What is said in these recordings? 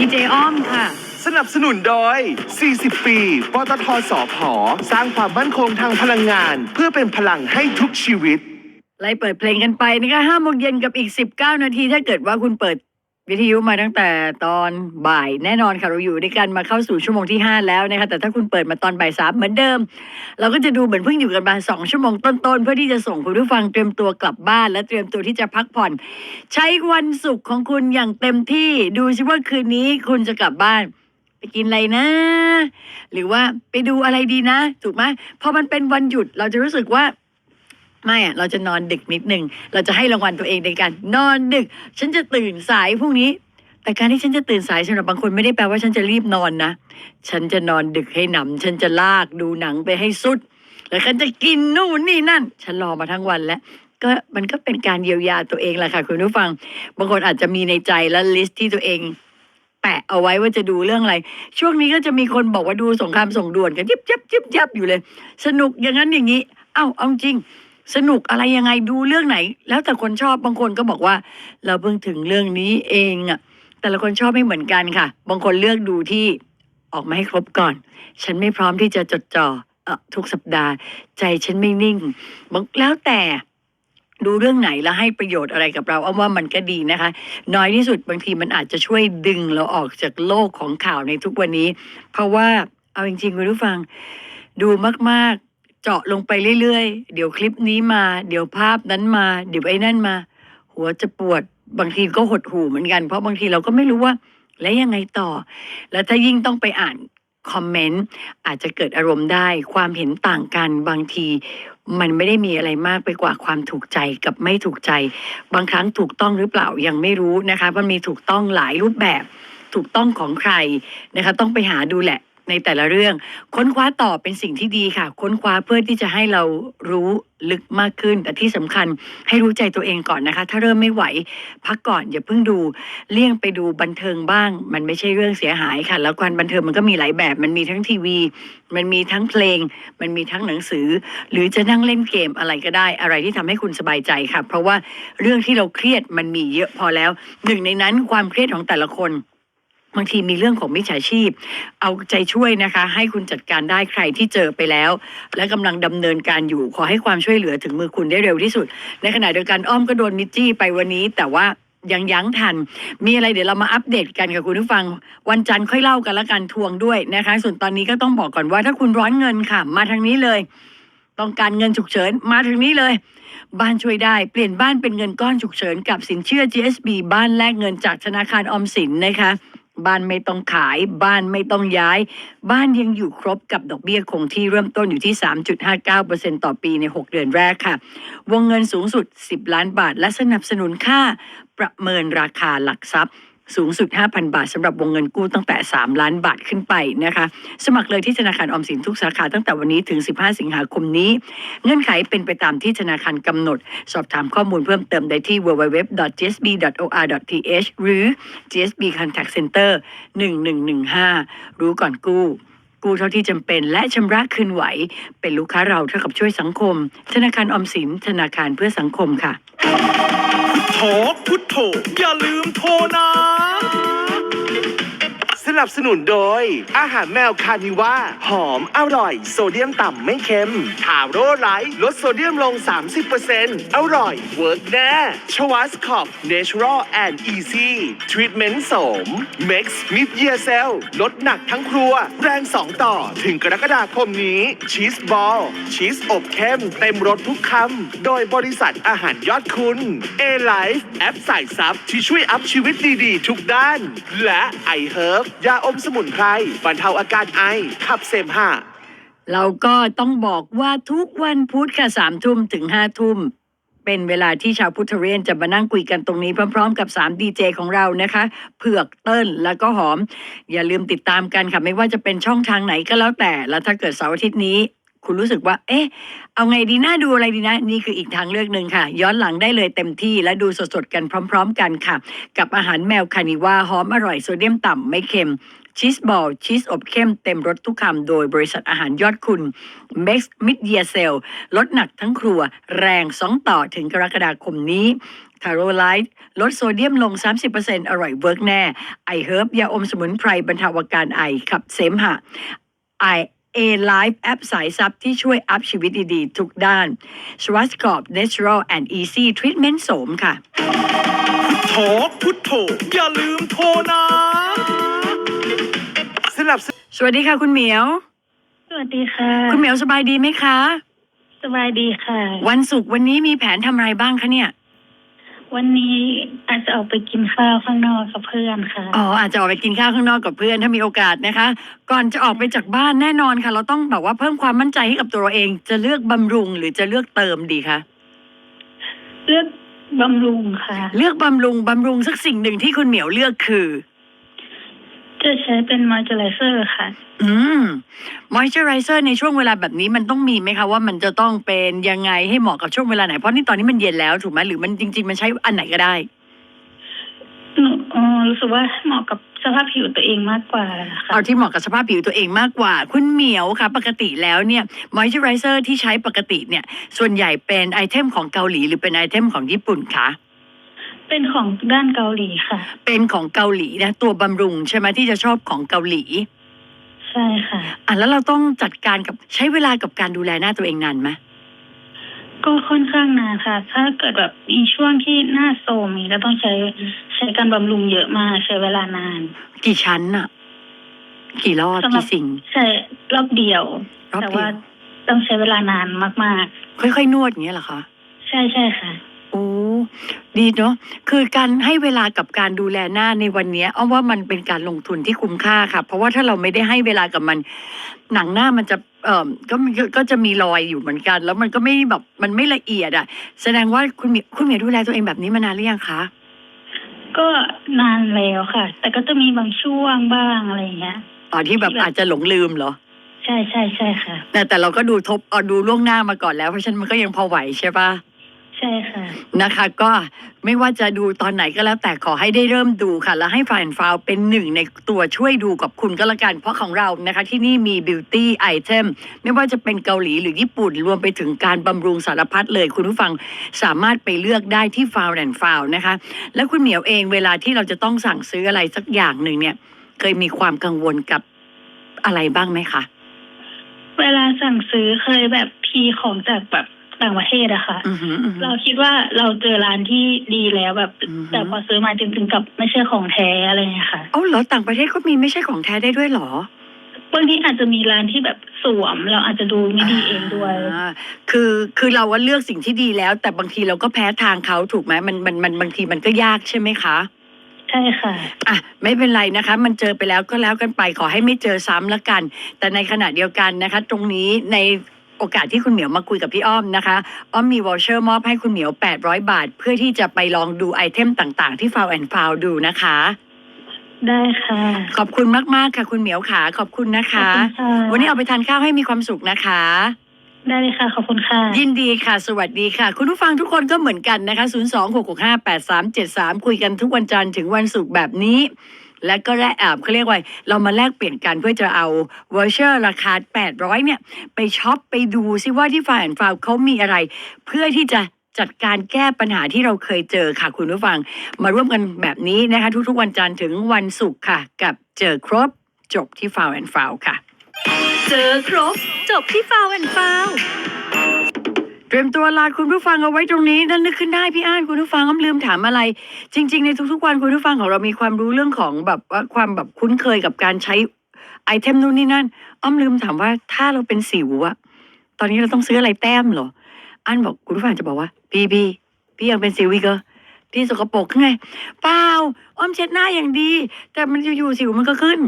ดีเจอ้อมค่ะ สนับสนุนโดย 40 ปี ปตทสอพอสร้างความมั่นคงทางพลังงาน เพื่อเป็นพลังให้ทุกชีวิต ไล่เปิดเพลงกันไปนะคะห้าโมงเย็นกับอีก 19 นาที ถ้าเกิดว่าคุณเปิด วิทยุมาตั้งแต่ตอนบ่ายแน่นอนค่ะเราอยู่ด้วยกันมาเข้าสู่ชั่วโมงที่ 5 แล้วนะคะแต่ถ้าคุณเปิดมาตอนบ่ายสามเหมือนเดิม เราก็จะดูเหมือนเพิ่งอยู่กันมาสองชั่วโมงต้นๆ เพื่อที่จะส่งคุณผู้ฟังเตรียมตัวกลับบ้าน และเตรียมตัวที่จะพักผ่อน ใช้วันศุกร์ของคุณอย่างเต็มที่ดูสิว่าคืนนี้คุณจะกลับบ้านไปกินอะไรนะ หรือว่าไปดูอะไรดีนะ ถูกไหมพอมันเป็นวันหยุดเราจะรู้สึกว่า ไม่อะเราจะนอนดึกนิดหนึ่งเราจะให้รางวัลตัวเองในการนอนดึก ฉันจะตื่นสายพรุ่งนี้ แต่การที่ฉันจะตื่นสายสำหรับบางคนไม่ได้แปลว่าฉันจะรีบนอนนะ ฉันจะนอนดึกให้หนำฉันจะลากดูหนังไปให้สุด แล้วฉันจะกินนู่นนี่นั่น ฉันรอมาทั้งวันแล้วก็มันก็เป็นการเยียวยาตัวเองแหละค่ะ คุณผู้ฟัง บางคนอาจจะมีในใจและลิสต์ที่ตัวเอง แปะเอาไว้ว่าจะดูเรื่องอะไร ช่วงนี้ก็จะมีคนบอกว่าดูสงครามส่งด่วนกันยิบยับยิบยับอยู่เลย สนุกอย่างนั้นอย่างนี้ เอ้าเอาจริง สนุกอะไรยังไงดูเรื่องไหน แล้วแต่คนชอบบางคนก็บอกว่า เราเพิ่งถึงเรื่องนี้เองอะแต่ละคนชอบไม่เหมือนกันค่ะ บางคนเลือกดูที่ออกมาให้ครบก่อน ฉันไม่พร้อมที่จะจดจ่อเออทุกสัปดาห์ ใจฉันไม่นิ่งบางแล้วแต่ดูเรื่องไหนแล้วให้ประโยชน์อะไรกับเราเอาว่ามันก็ดีนะคะ น้อยที่สุดบางทีมันอาจจะช่วยดึงเราออกจากโลกของข่าวในทุกวันนี้ เพราะว่าเอาจริงๆคุณผู้ฟัง ดูมากๆ เจาะลงไปเรื่อยๆ เดี๋ยวคลิปนี้มา เดี๋ยวภาพนั้นมา เดี๋ยวไอ้นั่นมา หัวจะปวดบางทีก็หดหู่เหมือนกัน เพราะบางทีเราก็ไม่รู้ว่า แล้วยังไงต่อ แล้วถ้ายิ่งต้องไปอ่านคอมเมนต์อาจจะเกิดอารมณ์ได้ ความเห็นต่างกันบางที มันไม่ได้มีอะไรมากไปกว่าความถูกใจกับไม่ถูกใจ บางครั้งถูกต้องหรือเปล่ายังไม่รู้นะคะ มันมีถูกต้องหลายรูปแบบ ถูกต้องของใครนะคะ ต้องไปหาดูแหละ ในแต่ละเรื่อง ค้นคว้าต่อเป็นสิ่งที่ดีค่ะ ค้นคว้าเพื่อที่จะให้เรารู้ลึกมากขึ้น แต่ที่สำคัญให้รู้ใจตัวเองก่อนนะคะ ถ้าเริ่มไม่ไหว พักก่อนอย่าเพิ่งดู เลี่ยงไปดูบันเทิงบ้าง มันไม่ใช่เรื่องเสียหายค่ะ แล้วการบันเทิงมันก็มีหลายแบบ มันมีทั้งทีวี มันมีทั้งเพลง มันมีทั้งหนังสือ หรือจะนั่งเล่นเกมอะไรก็ได้ อะไรที่ทำให้คุณสบายใจค่ะ เพราะว่าเรื่องที่เราเครียดมันมีเยอะพอแล้ว หนึ่งในนั้นความเครียดของแต่ละคน บางทีมีเรื่องของมิจฉาชีพ เอาใจช่วยนะคะ ให้คุณจัดการได้ใครที่เจอไปแล้ว และกำลังดำเนินการอยู่ขอให้ความช่วยเหลือถึงมือคุณได้เร็วที่สุด ในขณะเดียวกันอ้อมก็โดนมิจจี้ไปวันนี้ แต่ว่ายังยั้งทัน มีอะไรเดี๋ยวเรามาอัปเดตกันกับคุณผู้ฟัง วันจันทร์ค่อยเล่ากันละกันทวงด้วยนะคะ ส่วนตอนนี้ก็ต้องบอกก่อนว่าถ้าคุณร้อนเงินค่ะ มาทางนี้เลย ต้องการเงินฉุกเฉินมาทางนี้เลยบ้านช่วยได้เปลี่ยนบ้านเป็นเงินก้อนฉุกเฉินกับสินเชื่อ GSB บ้านแลกเงินจากธนาคารออมสินนะคะ บ้านไม่ต้องขาย บ้านไม่ต้องย้าย บ้านยังอยู่ครบกับดอกเบี้ยคงที่เริ่มต้นอยู่ที่ 3.59%ต่อปีใน 6 เดือนแรกค่ะ วงเงินสูงสุด 10 ล้านบาท และสนับสนุนค่าประเมินราคาหลักทรัพย์ สูงสุด 5,000 บาทสำหรับวงเงินกู้ตั้งแต่ 3 ล้านบาทขึ้นไปนะคะ สมัครเลยที่ธนาคารออมสินทุกสาขาตั้งแต่วันนี้ถึง 15 สิงหาคมนี้ เงื่อนไขเป็นไปตามที่ธนาคารกำหนด สอบถามข้อมูลเพิ่มเติมได้ที่ www.gsb.or.th หรือ GSB Contact Center 1115 รู้ก่อนกู้กู้เท่าที่จำเป็นและชำระคืนไหว เป็นลูกค้าเราเท่ากับช่วยสังคม ธนาคารออมสินธนาคารเพื่อสังคมค่ะ โถพุทโธอย่าลืมโทรนะ นับสนุนโดย อาหารแมวคานิว่าหอมอร่อย โซเดียมต่ำไม่เค็มทาโร่ไลท์ลดโซเดียมลง 30%อร่อย เวิร์กแน่ชวัสคอปเนเชอรัลแอนด์อีซี่ทรีทเมนต์สม Max Mid Year Cell ลดหนักทั้งครัว แรง 2 ต่อ ถึงกรกฎาคมนี้ชีสบอลชีสอบเข้มเต็มรสทุกคำ โดยบริษัทอาหารยอดคุณ A-Life แอปใส่ซับที่ช่วยอัพชีวิตดีๆ ทุกด้าน และ i h e r b ยาอมสมุนไพรบรรเทาอาการไอ ขับเสมหะ เราก็ต้องบอกว่าทุกวันพุธค่ะสามทุ่มถึงห้าทุ่ม เป็นเวลาที่ชาวพุทธเรียนจะมานั่งคุยกันตรงนี้พร้อมๆ กับ3ดีเจของเรานะคะ เผือกเติ้ลแล้วก็หอม อย่าลืมติดตามกันค่ะ ไม่ว่าจะเป็นช่องทางไหนก็แล้วแต่ แล้วถ้าเกิดเสาร์อาทิตย์นี้ คุณรู้สึกว่า เอ๊ะ เอาไงดีน่าดูอะไรดีนะ นี่คืออีกทางเลือกหนึ่งค่ะ ย้อนหลังได้เลยเต็มที่และดูสดๆกันพร้อม ๆ กันค่ะ กับอาหารแมวคานิว่าหอมอร่อยโซเดียมต่ำไม่เค็มชีสบอลชีสอบเข้มเต็มรสทุกคำโดยบริษัทอาหารยอดคุณ Max Mid Year Sale ลดหนักทั้งครัว แรง2ต่อถึงกรกฎาคมนี้ทาโรไลท์ลดโซเดียมลง 30%อร่อยเวิร์กแน่ ไอเฮิร์บยาอมสมุนไพรบรรเทาอาการไอขับเสมหะไอ เอไลฟ์แอปสายซับที่ช่วยอัพชีวิตดีๆ ทุกด้านสวัสกอบ Natural and Easy Treatment โสมค่ะโถพุทโธอย่าลืมโทรนะสนับสนุนสวัสดีค่ะคุณเหมียว สวัสดีค่ะ คุณเหมียวสบายดีไหมคะ สบายดีค่ะ วันศุกร์วันนี้มีแผนทำอะไรบ้างคะเนี่ย วันนี้อาจจะออกไปกินข้าวข้างนอกกับเพื่อนค่ะ อ๋ออาจจะออกไปกินข้าวข้างนอกกับเพื่อนถ้ามีโอกาสนะคะ ก่อนจะออกไปจากบ้านแน่นอนค่ะ เราต้องแบบว่าเพิ่มความมั่นใจให้กับตัวเราเอง จะเลือกบำรุงหรือจะเลือกเติมดีคะเลือกบำรุงค่ะ เลือกบำรุงบำรุงสักสิ่งหนึ่งที่คุณเหมียวเลือกคือ จะใช้เป็นมอยเจอไรเซอร์ค่ะ อืมมอยเจอไรเซอร์ในช่วงเวลาแบบนี้มันต้องมีไหมคะว่ามันจะต้องเป็นยังไงให้เหมาะกับช่วงเวลาไหน เพราะนี่ตอนนี้มันเย็นแล้วถูกไหมหรือมันจริง ๆ มันใช้อันไหนก็ได้หนูเอ่อรู้สึกว่าเหมาะกับสภาพผิวตัวเองมากกว่าค่ะ เอาที่เหมาะกับสภาพผิวตัวเองมากกว่า คุณเหมียวค่ะปกติแล้วเนี่ยมอยเจอไรเซอร์ที่ใช้ปกติเนี่ย ส่วนใหญ่เป็นไอเทมของเกาหลีหรือเป็นไอเทมของญี่ปุ่นคะ เป็นของด้านเกาหลีค่ะ เป็นของเกาหลีนะตัวบำรุงใช่ไหมที่จะชอบของเกาหลี ใช่ค่ะ อะแล้วเราต้องจัดการกับใช้เวลากับการดูแลหน้าตัวเองนานไหมก็ค่อนข้างนานค่ะ ถ้าเกิดแบบมีช่วงที่หน้าโทรมอย่างนี้ก็ต้องใช้ใช้การบำรุงเยอะมากใช้เวลานาน กี่ชั้นอะกี่รอบสำหรับกี่สิ่ง ใช่รอบเดียว รอบแต่เดีว่ายวต้องใช้เวลานานมากค่อยๆนวดอย่างเงี้ยเหรอคะ ๆ ใช่ใช่ค่ะ โอ้ดีเนาะคือการให้เวลากับการดูแลหน้าในวันเนี้ยอ้อมว่ามันเป็นการลงทุนที่คุ้มค่าค่ะ เพราะว่าถ้าเราไม่ได้ให้เวลากับมัน หนังหน้ามันจะเอ่อก็มีก็จะมีรอยอยู่เหมือนกัน แล้วมันก็ไม่แบบมันไม่ละเอียดอะ แสดงว่าคุณเหมียคุณเหมียดูแลตัวเองแบบนี้มานานหรือยังคะก็นานแล้วค่ะ แต่ก็จะมีบางช่วงบ้างอะไรอย่างเงี้ย อ๋อที่แบบอาจจะหลงลืมเหรอ ใช่ใช่ใช่ค่ะ แต่แต่เราก็ดูทบเอาดูล่วงหน้ามาก่อนแล้วเพราะฉะนั้นมันก็ยังพอไหวใช่ปะ ใช่ค่ะ นะคะก็ไม่ว่าจะดูตอนไหนก็แล้วแต่ขอให้ได้เริ่มดูค่ะ แล้วให้ฝ่ายฟาวเป็นหนึ่งในตัวช่วยดูกับคุณก็แล้วกัน เพราะของเรานะคะที่นี่มีบิวตี้ไอเทมไม่ว่าจะเป็นเกาหลีหรือญี่ปุ่นรวมไปถึงการบำรุงสารพัดเลย คุณผู้ฟังสามารถไปเลือกได้ที่ฟาวแอนฟาวนะคะ แล้วคุณเหมียวเองเวลาที่เราจะต้องสั่งซื้ออะไรสักอย่างหนึ่งเนี่ย เคยมีความกังวลกับอะไรบ้างไหมคะ เวลาสั่งซื้อเคยแบบพีของจากแบบ ต่างประเทศอะค่ะ อือหืออือหือเราคิดว่าเราเจอร้านที่ดีแล้วแบบ อือฮึ แต่พอซื้อมาจริงๆกับไม่ใช่ของแท้อะไรอย่างเงี้ยค่ะเอ้าเหรอต่างประเทศก็มีไม่ใช่ของแท้ได้ด้วยเหรอบางทีอาจจะมีร้านที่แบบสวม เราอาจจะดูไม่ดีเองด้วย อ่าคือคือเราว่าเลือกสิ่งที่ดีแล้ว แต่บางทีเราก็แพ้ทางเขาถูกไหมมันมันมันบางทีมันก็ยากใช่ไหมคะ ใช่ค่ะ อะไม่เป็นไรนะคะ มันเจอไปแล้วก็แล้วกันไปขอให้ไม่เจอซ้ำละกัน แต่ในขณะเดียวกันนะคะ ตรงนี้ใน โอกาสที่คุณเหมียวมาคุยกับพี่อ้อมนะคะอ้อมมีวอลเชอร์มอบให้คุณเหมียว 800 บาท เพื่อที่จะไปลองดูไอเทมต่างๆ ที่ฟาวแอนฟาวดูนะคะ ได้ค่ะ ขอบคุณมากๆค่ะ คุณเหมียวขาขอบคุณนะคะ ขอบคุณค่ะ วันนี้เอาไปทานข้าวให้มีความสุขนะคะ ได้เลยค่ะ ขอบคุณค่ะ ยินดีค่ะ สวัสดีค่ะ คุณผู้ฟังทุกคนก็เหมือนกันนะคะ 0 2 6 6 5 8 3 7 3 คุยกันทุกวันจันทร์ถึงวันศุกร์แบบนี้ และก็แลกเขาเรียกว่าเรามาแลกเปลี่ยนกันเพื่อจะเอาวอเชอร์ราคา 800 เนี่ย ไปช็อปไปดูซิว่าที่ฝ่ายแอนฟาวเขามีอะไร เพื่อที่จะจัดการแก้ปัญหาที่เราเคยเจอค่ะคุณผู้ฟัง มาร่วมกันแบบนี้นะคะ ทุกๆวันจันทร์ถึงวันศุกร์ค่ะ กับเจอครบจบที่ฟาวแอนฟาวค่ะ เจอครบจบที่ฟาวแอนฟาว เตรียมตัวลาคุณผู้ฟังเอาไว้ตรงนี้นั่นนึกขึ้นได้พี่อ้านคุณผู้ฟังอ้อมลืมถามอะไร จริง ๆ ในทุกๆวันคุณผู้ฟังของเรามีความรู้เรื่องของแบบว่าความแบบคุ้นเคยกับการใช้ไอเทมนู่นนี่นั่น อ้อมลืมถามว่าถ้าเราเป็นสิวอะตอนนี้เราต้องซื้ออะไรแต้มเหรออันบอกคุณผู้ฟังจะบอกว่า พี่พี่พี่ยังเป็นสิวอีกเหรอพี่สกปรกไงเปล่าอ้อมเช็ดหน้าอย่างดี แต่มันอยู่ๆสิวมันก็ขึ้น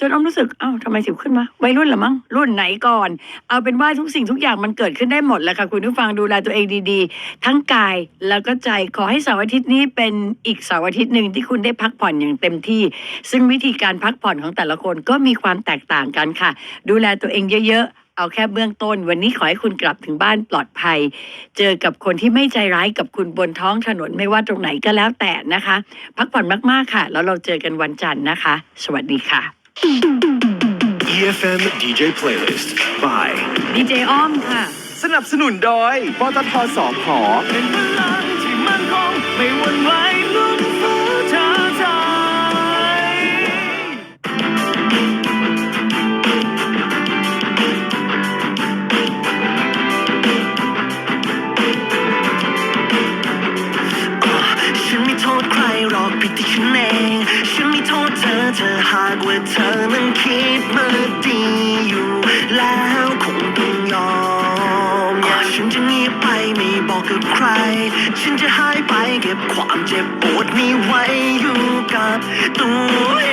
จนอ้อมรู้สึกเอ้าทำไมสิวขึ้นมาวัยรุ่นเหรอมั้งรุ่นไหนก่อน เอาเป็นว่าทุกสิ่งทุกอย่างมันเกิดขึ้นได้หมดแหละค่ะคุณผู้ฟังดูแลตัวเองดีๆ ทั้งกายแล้วก็ใจขอให้เสาร์อาทิตย์นี้เป็นอีกเสาร์อาทิตย์หนึ่งที่คุณได้พักผ่อนอย่างเต็มที่ ซึ่งวิธีการพักผ่อนของแต่ละคนก็มีความแตกต่างกันค่ะ ดูแลตัวเองเยอะๆเอาแค่เบื้องต้น วันนี้ขอให้คุณกลับถึงบ้านปลอดภัย เจอกับคนที่ไม่ใจร้ายกับคุณบนท้องถนนไม่ว่าตรงไหนก็แล้วแต่นะคะ พักผ่อนมากๆค่ะ แล้วเราเจอกันวันจันทร์นะคะ สวัสดีค่ะ EFM DJ Playlist by ดีเจอ้อมค่ะ สนับสนุนโดยปตทสอพอ เป็นพลังที่มั่นคงไม่หวั่นไหว อเธอหากว่าเธอนั้นคิดมาดีอยู่ แล้วคงต้องยอมอย่าฉันจะเงียบไปไม่บอกกับใคร ฉันจะหายไปเก็บความเจ็บปวดนี้ไว้อยู่กับตัวเอ